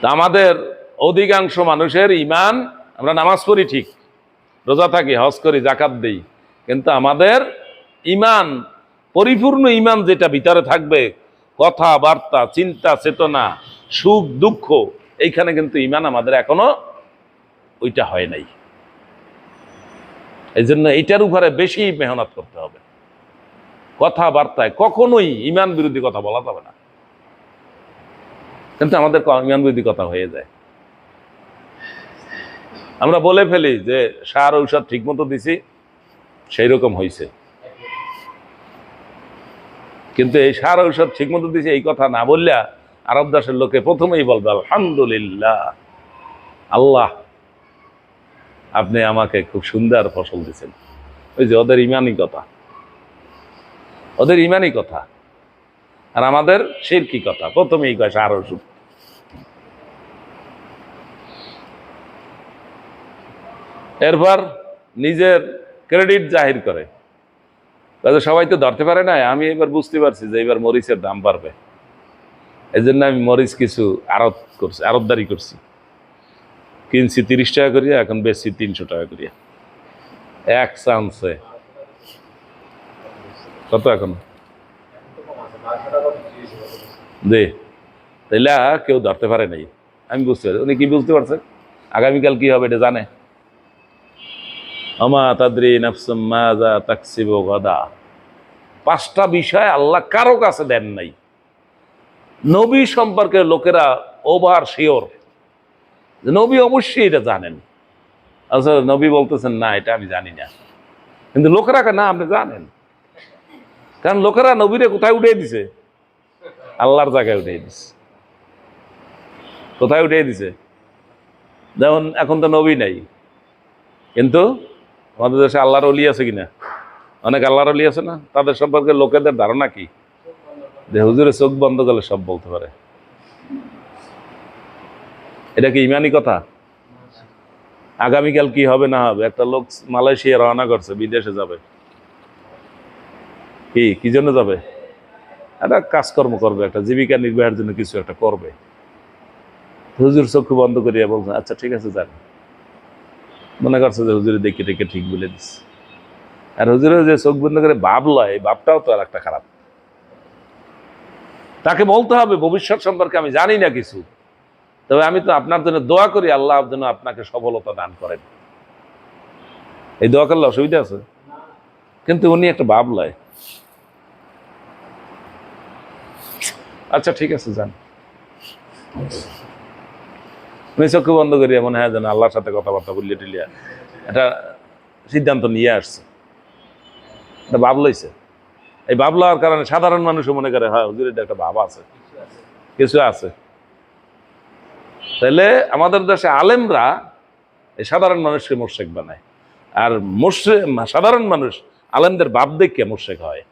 তা আমাদের অধিকাংশ মানুষের ইমান আমরা নামাজ পড়ি ঠিক, রোজা থাকি, হজ করি জাকাত দিই। কিন্তু আমাদের ইমান পরিপূর্ণ ইমান যেটা ভিতরে থাকবে, কথাবার্তা, চিন্তা, চেতনা, সুখ, দুঃখ, এইখানে কিন্তু ইমান আমাদের এখনও ওইটা হয় নাই। এই জন্য এইটার উপরে বেশি মেহনত করতে হবে। কথাবার্তায় কখনোই ইমান বিরোধী কথা বলা যাবে না। কিন্তু আমাদের ক- ইমান কথা হয়ে যায়। আমরা বলে ফেলি যে সার ঔষধ ঠিক মতো দিছি সেই রকম হয়েছে কিন্তু এই সার ঔষধ ঠিক মতো দিছে এই কথা না বললে আরব দাসের লোকে প্রথমেই বলবে, আলহামদুলিল্লাহ, আল্লাহ আপনি আমাকে খুব সুন্দর ফসল দিয়েছেন ওই যে ওদের ইমানই কথা। ওদের ইমানই কথা। আর আমাদের শিরকি কথা, প্রথমেই কয় সার ওষুধ। এরপর নিজের ক্রেডিট জাহির করে। সবাই তো ধরতে পারে না, আমি এবার বুঝতে পারছি যে এবার মরিচের দাম বাড়বে। এই জন্য আমি মরিচ কিছু আড়ত করছি, আড়তদারি করছি। কিনছি তিরিশ টাকা করিয়া, এখন বেশি তিনশো টাকা করিয়া। এক চান্সে। কত এখন? দে। তাইলে কেউ ধরতে পারে নাই। আমি বুঝতে পারি উনি কি বুঝতে পারছে? আগামীকাল কি হবে এটা জানে? আমা তাদ্রি নাফসুম মাজা তাকসিবু গদা। পাঁচটা বিষয় আল্লাহ কারও কাছে দেন নাই। নবী সম্পর্কে লোকেরা ওভার শিওর। নবী অবশ্যই এটা জানেন। আচ্ছা নবী বলতেছেন, না, এটা আমি জানি না। কিন্তু লোকেরা না, আপনি জানেন। কারণ লোকেরা নবীরে কোথায় উঠিয়ে দিছে? আল্লাহর জায়গায় উঠিয়ে দিছে। কোথায় উঠিয়ে দিছে? যেমন এখন তো নবী নাই। কিন্তু আমাদের দেশে আল্লাহর অলি আছে কিনা? অনেক আল্লাহর অলি আছে না? তাদের সম্পর্কে লোকেদের ধারণা কি? যে হুজুরে চোখ বন্ধ করলে সব বলতে পারে। এটা কি ইমানি কথা? আগামীকাল কি হবে না হবে? একটা লোক মালয়েশিয়া রওনা করছে, বিদেশে যাবে। কি? কি জন্য যাবে? একটা কাজকর্ম করবে, একটা জীবিকা নির্বাহের জন্য কিছু একটা করবে। হুজুর চক্ষু বন্ধ করিয়া বলছে আচ্ছা ঠিক আছে, যান। মনে করছে যে হুজুরে দেখে দেখে ঠিক বলে দিচ্ছে আর হুজুরে যে চোখ বন্ধ করে ভাব লয় ভাবটাও তো আর একটা খারাপ। তাকে বলতে হবে, ভবিষ্যৎ সম্পর্কে আমি জানি না কিছু। তবে আমি তো আপনার জন্য দোয়া করি, আল্লাহ যেন আপনাকে সফলতা দান করেন। এই দোয়া করলে অসুবিধা আছে? কিন্তু উনি একটা ভাব লয়। আচ্ছা ঠিক আছে, যান। চক্ষু বন্ধ করিয়া মনে হয় যেন আল্লাহর সাথে কথাবার্তা বললিয়ে টিলিয়া। এটা সিদ্ধান্ত নিয়ে আসছে। এটা ভাব লইছে। এই ভাব লওয়ার কারণে সাধারণ মানুষও মনে করে, হয়, হুজুর, এটা একটা ভাব আছে। কিছু আছে। তাহলে আমাদের দেশে আলেমরা এই সাধারণ মানুষকে মোর্শেক বানায়। আর মোর্শে, সাধারণ মানুষ আলেমদের বাপ দেখে মোর্শেক হয়।